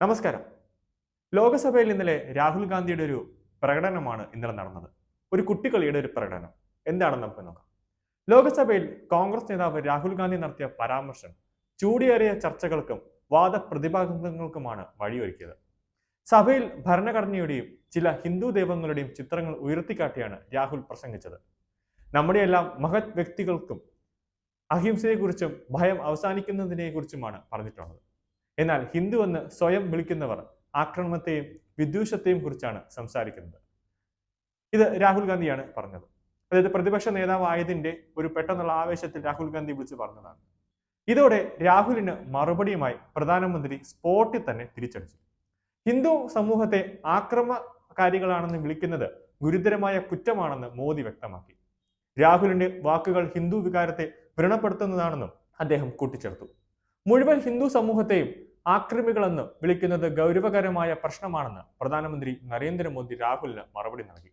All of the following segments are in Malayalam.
നമസ്കാരം. ലോകസഭയിൽ ഇന്നലെ രാഹുൽ ഗാന്ധിയുടെ ഒരു പ്രകടനമാണ് ഇന്നലെ നടന്നത്. ഒരു കുട്ടികളിയുടെ ഒരു പ്രകടനം. എന്താണെന്ന് നമുക്ക് നോക്കാം. ലോകസഭയിൽ കോൺഗ്രസ് നേതാവ് രാഹുൽ ഗാന്ധി നടത്തിയ പരാമർശം ചൂടിയേറിയ ചർച്ചകൾക്കും വാദപ്രതിഭാഗങ്ങൾക്കുമാണ് വഴിയൊരുക്കിയത്. സഭയിൽ ഭരണഘടനയുടെയും ചില ഹിന്ദു ദൈവങ്ങളുടെയും ചിത്രങ്ങൾ ഉയർത്തിക്കാട്ടിയാണ് രാഹുൽ പ്രസംഗിച്ചത്. നമ്മുടെ എല്ലാം മഹത് വ്യക്തികൾക്കും അഹിംസയെക്കുറിച്ചും ഭയം അവസാനിക്കുന്നതിനെക്കുറിച്ചുമാണ് പറഞ്ഞിട്ടുള്ളത്. എന്നാൽ ഹിന്ദു എന്ന് സ്വയം വിളിക്കുന്നവർ ആക്രമണത്തെയും വിദ്വേഷത്തെയും കുറിച്ചാണ് സംസാരിക്കുന്നത്. ഇത് രാഹുൽ ഗാന്ധിയാണ് പറഞ്ഞത്. അതായത് പ്രതിപക്ഷ നേതാവായതിന്റെ ഒരു പെട്ടെന്നുള്ള ആവേശത്തിൽ രാഹുൽ ഗാന്ധി വിളിച്ചു പറഞ്ഞതാണ്. ഇതോടെ രാഹുലിന് മറുപടിയുമായി പ്രധാനമന്ത്രി സ്പോട്ടിൽ തന്നെ തിരിച്ചടിച്ചു. ഹിന്ദു സമൂഹത്തെ ആക്രമകാരികളാണെന്ന് വിളിക്കുന്നത് ഗുരുതരമായ കുറ്റമാണെന്ന് മോദി വ്യക്തമാക്കി. രാഹുലിന്റെ വാക്കുകൾ ഹിന്ദു വികാരത്തെ വ്രണപ്പെടുത്തുന്നതാണെന്നും അദ്ദേഹം കൂട്ടിച്ചേർത്തു. മുഴുവൻ ഹിന്ദു സമൂഹത്തെയും ആക്രമികളെന്ന് വിളിക്കുന്നത് ഗൗരവകരമായ പ്രശ്നമാണെന്ന് പ്രധാനമന്ത്രി നരേന്ദ്രമോദി രാഹുലിന് മറുപടി നൽകി.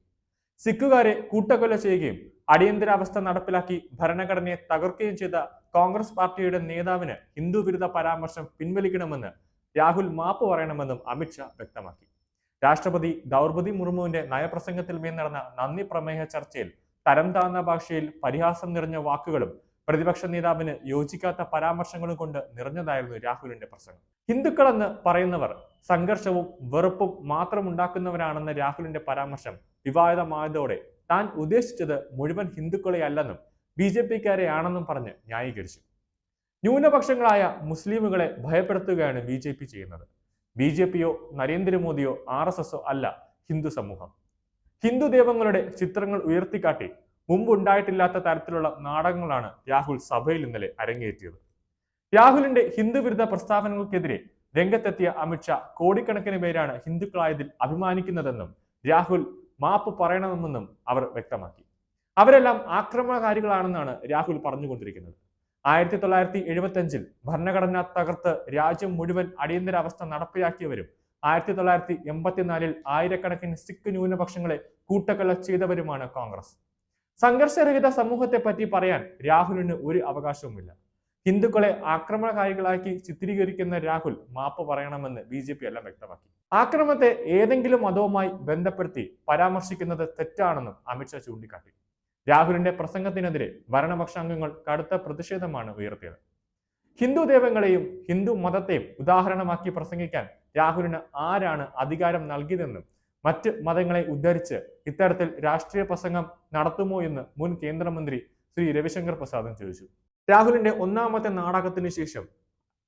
സിഖുകാരെ കൂട്ടക്കൊല ചെയ്യുകയും അടിയന്തരാവസ്ഥ നടപ്പിലാക്കി ഭരണഘടനയെ തകർക്കുകയും ചെയ്ത കോൺഗ്രസ് പാർട്ടിയുടെ നേതാവിന് ഹിന്ദു വിരുദ്ധ പരാമർശം പിൻവലിക്കണമെന്ന് രാഹുൽ മാപ്പ് പറയണമെന്നും അമിത്ഷാ വ്യക്തമാക്കി. രാഷ്ട്രപതി ദ്രൗപതി മുർമുവിന്റെ നയപ്രസംഗത്തിൽ മേൽ നടന്ന നന്ദി പ്രമേയ ചർച്ചയിൽ തരം താഴ്ന്ന ഭാഷയിൽ പരിഹാസം നിറഞ്ഞ വാക്കുകളും പ്രതിപക്ഷ നേതാവിന് യോജിക്കാത്ത പരാമർശങ്ങളും കൊണ്ട് നിറഞ്ഞതായിരുന്നു രാഹുലിന്റെ പ്രസംഗം. ഹിന്ദുക്കളെന്ന് പറയുന്നവർ സംഘർഷവും വെറുപ്പും മാത്രം ഉണ്ടാക്കുന്നവരാണെന്ന രാഹുലിന്റെ പരാമർശം വിവാദമായതോടെ താൻ ഉദ്ദേശിച്ചത് മുഴുവൻ ഹിന്ദുക്കളെയല്ലെന്നും ബി ജെ പിക്കാരെയാണെന്നും പറഞ്ഞ് ന്യായീകരിച്ചു. ന്യൂനപക്ഷങ്ങളായ മുസ്ലിമുകളെ ഭയപ്പെടുത്തുകയാണ് ബി ജെ പി ചെയ്യുന്നത്. ബി ജെ പിയോ നരേന്ദ്രമോദിയോ ആർ എസ് എസോ അല്ല ഹിന്ദു സമൂഹം. ഹിന്ദു ദേവങ്ങളുടെ ചിത്രങ്ങൾ ഉയർത്തിക്കാട്ടി മുമ്പ് ഉണ്ടായിട്ടില്ലാത്ത തരത്തിലുള്ള നാടകങ്ങളാണ് രാഹുൽ സഭയിൽ ഇന്നലെ അരങ്ങേറ്റിയത്. രാഹുലിന്റെ ഹിന്ദു വിരുദ്ധ പ്രസ്താവനകൾക്കെതിരെ രംഗത്തെത്തിയ അമിത്ഷാ കോടിക്കണക്കിന് പേരാണ് ഹിന്ദുക്കളായതിൽ അഭിമാനിക്കുന്നതെന്നും രാഹുൽ മാപ്പ് പറയണമെന്നും അവർ വ്യക്തമാക്കി. അവരെല്ലാം ആക്രമണകാരികളാണെന്നാണ് രാഹുൽ പറഞ്ഞുകൊണ്ടിരിക്കുന്നത്. ആയിരത്തി തൊള്ളായിരത്തി എഴുപത്തി അഞ്ചിൽ ഭരണഘടന തകർത്ത് രാജ്യം മുഴുവൻ അടിയന്തരാവസ്ഥ നടപ്പിലാക്കിയവരും ആയിരത്തി തൊള്ളായിരത്തി എൺപത്തിനാലിൽ ആയിരക്കണക്കിന് സിഖ് ന്യൂനപക്ഷങ്ങളെ കൂട്ടക്കൊല ചെയ്തവരുമാണ് കോൺഗ്രസ്. സംഘർഷരഹിത സമൂഹത്തെ പറ്റി പറയാൻ രാഹുലിന് ഒരു അവകാശവുമില്ല. ഹിന്ദുക്കളെ ആക്രമണകാരികളാക്കി ചിത്രീകരിക്കുന്ന രാഹുൽ മാപ്പ് പറയണമെന്ന് ബി ജെ പി എല്ലാം വ്യക്തമാക്കി. ആക്രമണത്തെ ഏതെങ്കിലും മതവുമായി ബന്ധപ്പെടുത്തി പരാമർശിക്കുന്നത് തെറ്റാണെന്നും അമിത്ഷാ ചൂണ്ടിക്കാട്ടി. രാഹുലിന്റെ പ്രസംഗത്തിനെതിരെ ഭരണപക്ഷാംഗങ്ങൾ കടുത്ത പ്രതിഷേധമാണ് ഉയർത്തിയത്. ഹിന്ദു ദൈവങ്ങളെയും ഹിന്ദു മതത്തെയും ഉദാഹരണമാക്കി പ്രസംഗിക്കാൻ രാഹുലിന് ആരാണ് അധികാരം നൽകിയതെന്നും മറ്റ് മതങ്ങളെ ഉദ്ധരിച്ച് ഇത്തരത്തിൽ രാഷ്ട്രീയ പ്രസംഗം നടത്തുമോ എന്ന് മുൻ കേന്ദ്രമന്ത്രി ശ്രീ രവിശങ്കർ പ്രസാദും ചോദിച്ചു. രാഹുലിന്റെ ഒന്നാമത്തെ നാടകത്തിന് ശേഷം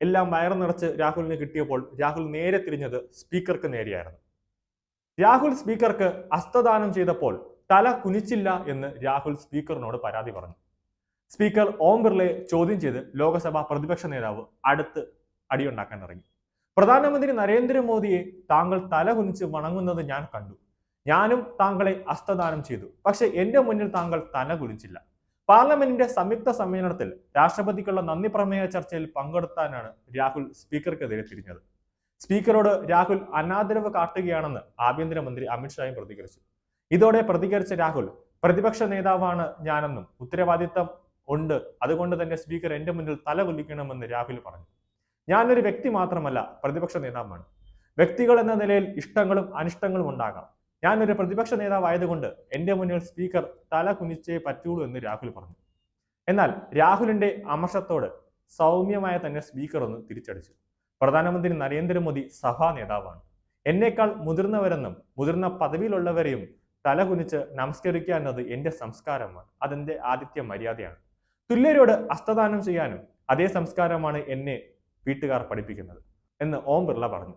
എല്ലാം വയറു നിറച്ച് രാഹുലിന് കിട്ടിയപ്പോൾ രാഹുൽ നേരെ തിരിഞ്ഞത് സ്പീക്കർക്ക് നേരെയായിരുന്നു. രാഹുൽ സ്പീക്കർക്ക് അസ്ഥദാനം ചെയ്തപ്പോൾ തല കുനിച്ചില്ല എന്ന് രാഹുൽ സ്പീക്കറിനോട് പരാതി പറഞ്ഞു. സ്പീക്കർ ഓം ബിർളയെ ചോദ്യം ചെയ്ത് ലോക്സഭാ പ്രതിപക്ഷ നേതാവ് അടുത്ത് അടിയുണ്ടാക്കാൻ ഇറങ്ങി. പ്രധാനമന്ത്രി നരേന്ദ്രമോദിയെ താങ്കൾ തല കുനിച്ച് വണങ്ങുന്നത് ഞാൻ കണ്ടു. ഞാനും താങ്കളെ ഹസ്തദാനം ചെയ്തു. പക്ഷെ എന്റെ മുന്നിൽ താങ്കൾ തല കുനിച്ചില്ല പാർലമെന്റിന്റെ സംയുക്ത സമ്മേളനത്തിൽ രാഷ്ട്രപതിക്കുള്ള നന്ദി പ്രമേയ ചർച്ചയിൽ പങ്കെടുത്താനാണ് രാഹുൽ സ്പീക്കർക്കെതിരെ തിരിഞ്ഞത്. സ്പീക്കറോട് രാഹുൽ അനാദരവ് കാട്ടുകയാണെന്ന് ആഭ്യന്തരമന്ത്രി അമിത്ഷായും പ്രതികരിച്ചു. ഇതോടെ പ്രതികരിച്ച രാഹുൽ പ്രതിപക്ഷ നേതാവാണ് ഞാനെന്നും ഉത്തരവാദിത്തം ഉണ്ട്. അതുകൊണ്ട് തന്നെ സ്പീക്കർ എന്റെ മുന്നിൽ തല കുലിക്കണമെന്ന് രാഹുൽ പറഞ്ഞു. ഞാനൊരു വ്യക്തി മാത്രമല്ല പ്രതിപക്ഷ നേതാവാണ്. വ്യക്തികൾ എന്ന നിലയിൽ ഇഷ്ടങ്ങളും അനിഷ്ടങ്ങളും ഉണ്ടാകാം. ഞാനൊരു പ്രതിപക്ഷ നേതാവായതുകൊണ്ട് എന്റെ മുന്നിൽ സ്പീക്കർ തല കുനിച്ചേ പറ്റുള്ളൂ എന്ന് രാഹുൽ പറഞ്ഞു. എന്നാൽ രാഹുലിന്റെ അമർഷത്തോട് സൗമ്യമായ തന്നെ സ്പീക്കർ ഒന്ന് തിരിച്ചടിച്ചു. പ്രധാനമന്ത്രി നരേന്ദ്രമോദി സഭാ നേതാവാണ്. എന്നേക്കാൾ മുതിർന്നവരെന്നും മുതിർന്ന പദവിയിലുള്ളവരെയും തല കുനിച്ച് നമസ്കരിക്കുക എന്നത് എന്റെ സംസ്കാരമാണ്. അതെന്റെ ആദിത്യ മര്യാദയാണ്. തുല്യരോട് ഹസ്തദാനം ചെയ്യാനും അതേ സംസ്കാരമാണ് എന്നെ വീട്ടുകാർ പഠിപ്പിക്കുന്നത് എന്ന് ഓം ബിർള പറഞ്ഞു.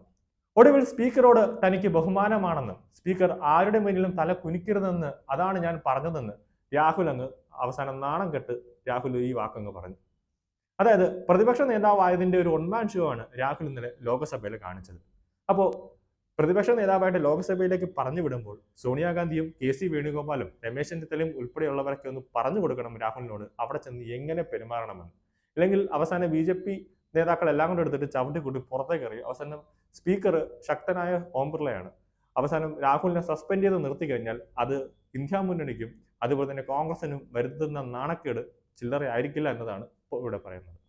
ഒടുവിൽ സ്പീക്കറോട് തനിക്ക് ബഹുമാനമാണെന്നും സ്പീക്കർ ആരുടെ മുന്നിലും തല കുനിക്കരുതെന്ന് അതാണ് ഞാൻ പറഞ്ഞതെന്ന് രാഹുൽ അങ്ങ് അവസാനം നാണം കെട്ട് രാഹുൽ ഈ വാക്കങ്ങ് പറഞ്ഞു. അതായത് പ്രതിപക്ഷ നേതാവായതിന്റെ ഒരു ഒൺമാൻ ഷോ ആണ് രാഹുൽ ഇന്നലെ ലോക്സഭയിൽ കാണിച്ചത്. അപ്പോൾ പ്രതിപക്ഷ നേതാവായിട്ട് ലോക്സഭയിലേക്ക് പറഞ്ഞു വിടുമ്പോൾ സോണിയാഗാന്ധിയും കെ സി വേണുഗോപാലും രമേശ് ചെന്നിത്തലയും ഉൾപ്പെടെയുള്ളവരൊക്കെ ഒന്ന് പറഞ്ഞു കൊടുക്കണം രാഹുലിനോട്. അവിടെ ചെന്ന് എങ്ങനെ പെരുമാറണമെന്ന്. അല്ലെങ്കിൽ അവസാനം ബി ജെ പി നേതാക്കൾ എല്ലാം കൂടെ എടുത്തിട്ട് ചവിട്ടി കൂട്ടി പുറത്തേക്ക് എറിയും അവസാനം സ്പീക്കർ ശക്തനായ ഓം ബിർളയാണ്. അവസാനം രാഹുലിനെ സസ്പെൻഡ് ചെയ്ത് നിർത്തി കഴിഞ്ഞാൽ അത് ഇന്ത്യ മുന്നണിക്കും അതുപോലെ തന്നെ കോൺഗ്രസിനും വരുത്തുന്ന നാണക്കേട് ചില്ലറ ആയിരിക്കില്ല എന്നതാണ് ഇവിടെ പറയുന്നത്.